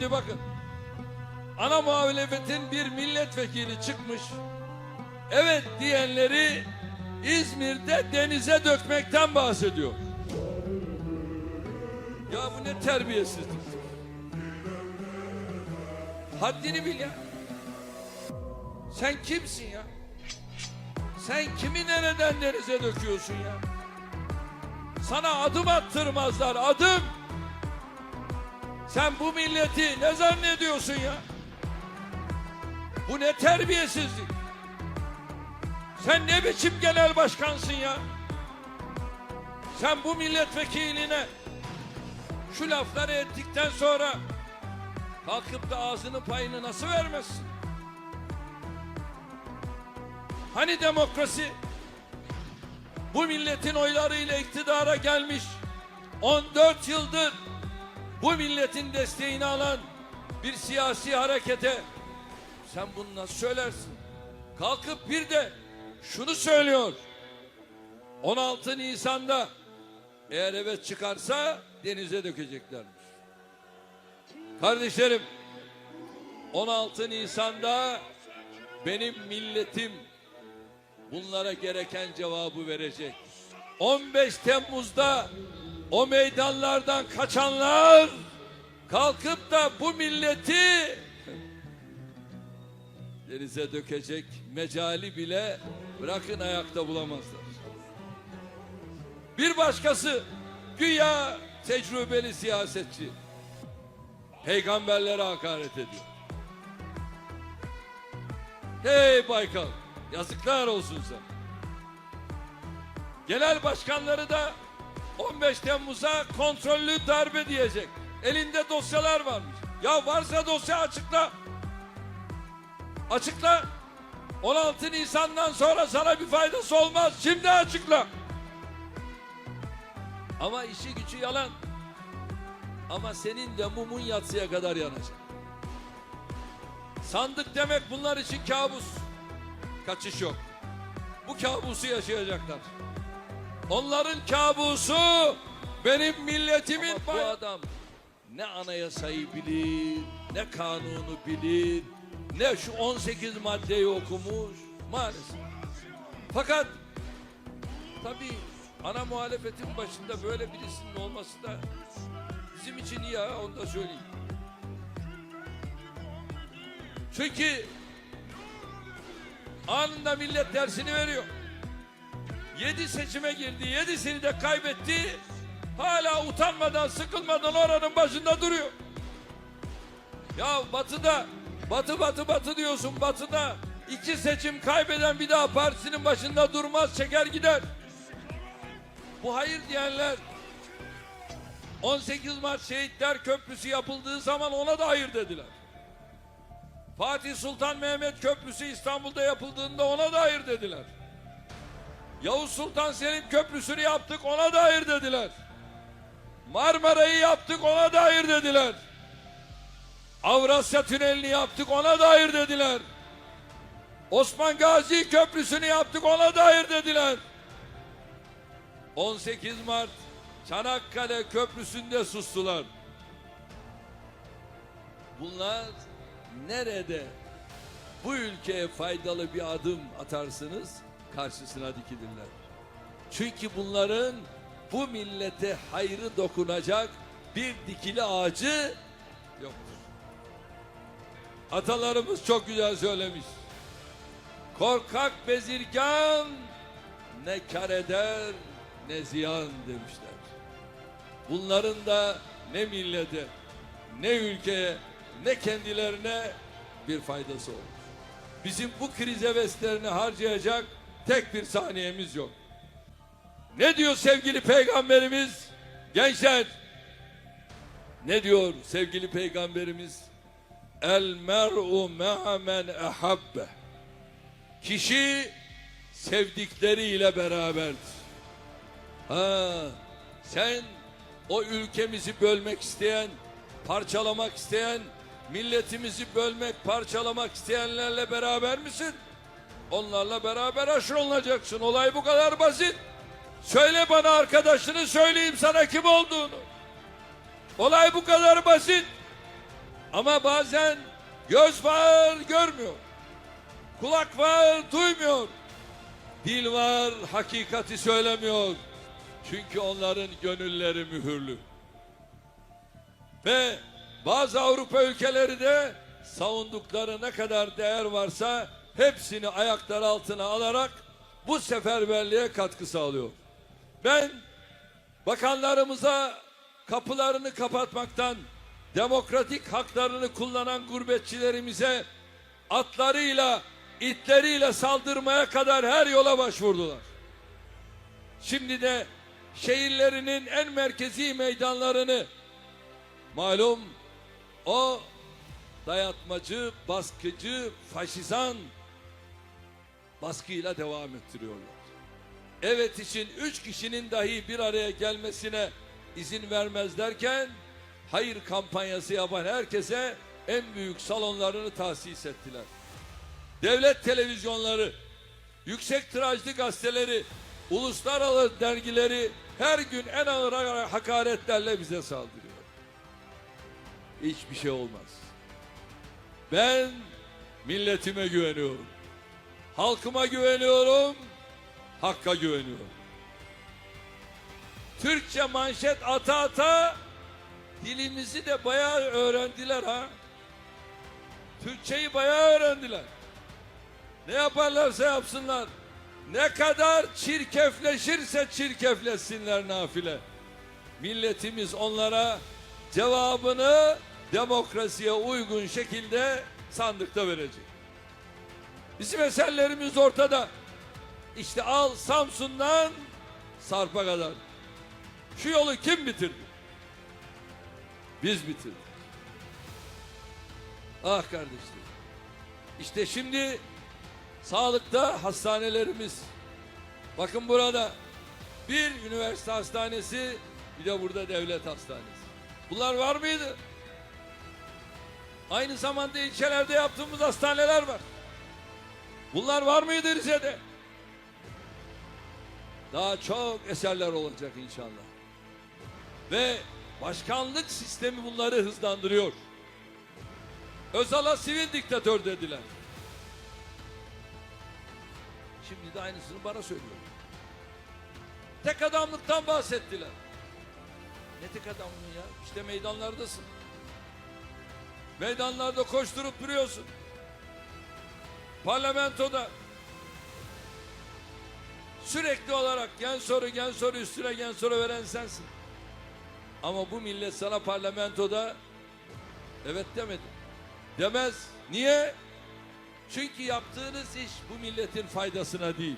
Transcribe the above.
Şimdi bakın. Ana muhalefetin bir milletvekili çıkmış. Evet diyenleri İzmir'de denize dökmekten bahsediyor. Ya bu ne terbiyesizlik. Haddini bil ya. Sen kimsin ya? Sen kimi nereden denize döküyorsun ya? Sana adım attırmazlar adım. Sen bu milleti ne zannediyorsun ya? Bu ne terbiyesizlik. Sen ne biçim genel başkansın ya? Sen bu milletvekiline şu lafları ettikten sonra kalkıp da ağzının payını nasıl vermezsin? Hani demokrasi? Bu milletin oylarıyla iktidara gelmiş 14 yıldır bu milletin desteğini alan bir siyasi harekete sen bunu nasıl söylersin? Kalkıp bir de şunu söylüyor. 16 Nisan'da eğer evet çıkarsa denize dökeceklermiş. Kardeşlerim 16 Nisan'da benim milletim bunlara gereken cevabı verecek. 15 Temmuz'da o meydanlardan kaçanlar kalkıp da bu milleti denize dökecek mecali bile bırakın ayakta bulamazlar. Bir başkası güya tecrübeli siyasetçi peygamberlere hakaret ediyor. Hey Baykal yazıklar olsun sen. Genel başkanları da 15 Temmuz'a kontrollü darbe diyecek. Elinde dosyalar varmış. Ya varsa dosya açıkla. Açıkla. 16 Nisan'dan sonra sana bir faydası olmaz. Şimdi açıkla. Ama işi gücü yalan. Ama senin de mumun yatsıya kadar yanacak. Sandık demek bunlar için kabus. Kaçış yok. Bu kabusu yaşayacaklar. Onların kabusu benim milletimin bu adam ne anayasayı bilir, ne kanunu bilir, ne şu 18 maddeyi okumuş maalesef. Fakat tabii ana muhalefetin başında böyle birisinin olması da bizim için iyi ha onu da söyleyeyim. Çünkü anında millet dersini veriyor. Yedi seçime girdi, yedisini de kaybetti. Hala utanmadan, sıkılmadan oranın başında duruyor. Ya batıda, batı batı batı diyorsun batıda. iki seçim kaybeden bir daha partisinin başında durmaz, çeker gider. Bu hayır diyenler 18 Mart Şehitler Köprüsü yapıldığı zaman ona da hayır dediler. Fatih Sultan Mehmet Köprüsü İstanbul'da yapıldığında ona da hayır dediler. Yavuz Sultan Selim Köprüsü'nü yaptık ona da dediler. Marmara'yı yaptık ona da dediler. Avrasya Tüneli'ni yaptık ona da dediler. Osman Gazi Köprüsü'nü yaptık ona da dediler. 18 Mart Çanakkale Köprüsü'nde sustular. Bunlar nerede bu ülkeye faydalı bir adım atarsınız karşısına dikilirler. Çünkü bunların bu millete hayrı dokunacak bir dikili ağacı yoktur. Atalarımız çok güzel söylemiş. Korkak bezirgan ne kar eder ne ziyan demişler. Bunların da ne millete, ne ülkeye, ne kendilerine bir faydası olur. Bizim bu kriz heveslerini harcayacak tek bir saniyemiz yok. Ne diyor sevgili peygamberimiz? Gençler, ne diyor sevgili peygamberimiz? El mer'u ma'a men ehabbe. Kişi sevdikleriyle beraberdir. Ha, sen o ülkemizi bölmek isteyen, parçalamak isteyen, milletimizi bölmek, parçalamak isteyenlerle beraber misin? Onlarla beraber aşırılacaksın. Olay bu kadar basit. Söyle bana arkadaşını söyleyeyim sana kim olduğunu. Olay bu kadar basit. Ama bazen göz var görmüyor. Kulak var duymuyor. Dil var hakikati söylemiyor. Çünkü onların gönülleri mühürlü. Ve bazı Avrupa ülkeleri de savundukları ne kadar değer varsa hepsini ayaklar altına alarak bu seferberliğe katkı sağlıyor. Ben bakanlarımıza kapılarını kapatmaktan demokratik haklarını kullanan gurbetçilerimize atlarıyla, itleriyle saldırmaya kadar her yola başvurdular. Şimdi de şehirlerinin en merkezi meydanlarını malum o dayatmacı, baskıcı, faşizan baskıyla devam ettiriyorlar. Evet için üç kişinin dahi bir araya gelmesine izin vermez derken hayır kampanyası yapan herkese en büyük salonlarını tahsis ettiler. Devlet televizyonları, yüksek tirajlı gazeteleri, uluslararası dergileri her gün en ağır hakaretlerle bize saldırıyor. Hiçbir şey olmaz. Ben milletime güveniyorum. Halkıma güveniyorum. Hakka güveniyorum. Türkçe manşet ata ata dilimizi de bayağı öğrendiler ha. Türkçeyi bayağı öğrendiler. Ne yaparlarsa yapsınlar. Ne kadar çirkefleşirse çirkefleşsinler nafile. Milletimiz onlara cevabını demokrasiye uygun şekilde sandıkta verecek. Bizim eserlerimiz ortada. İşte al Samsun'dan Sarp'a kadar. Şu yolu kim bitirdi? Biz bitirdik. Ah kardeşlerim. İşte şimdi sağlıkta hastanelerimiz. Bakın burada bir üniversite hastanesi bir de burada devlet hastanesi. Bunlar var mıydı? Aynı zamanda ilçelerde yaptığımız hastaneler var. Bunlar var mıydı Rize'de? Daha çok eserler olacak inşallah. Ve başkanlık sistemi bunları hızlandırıyor. Özal'a sivil diktatör dediler. Şimdi de aynısını bana söylüyor. Tek adamlıktan bahsettiler. Ne tek adamlığı ya? İşte meydanlardasın. Meydanlarda koşturup duruyorsun. Parlamentoda sürekli olarak gen soru gen soru üstüne gen soru veren sensin. Ama bu millet sana parlamentoda evet demedi. Demez. Niye? Çünkü yaptığınız iş bu milletin faydasına değil.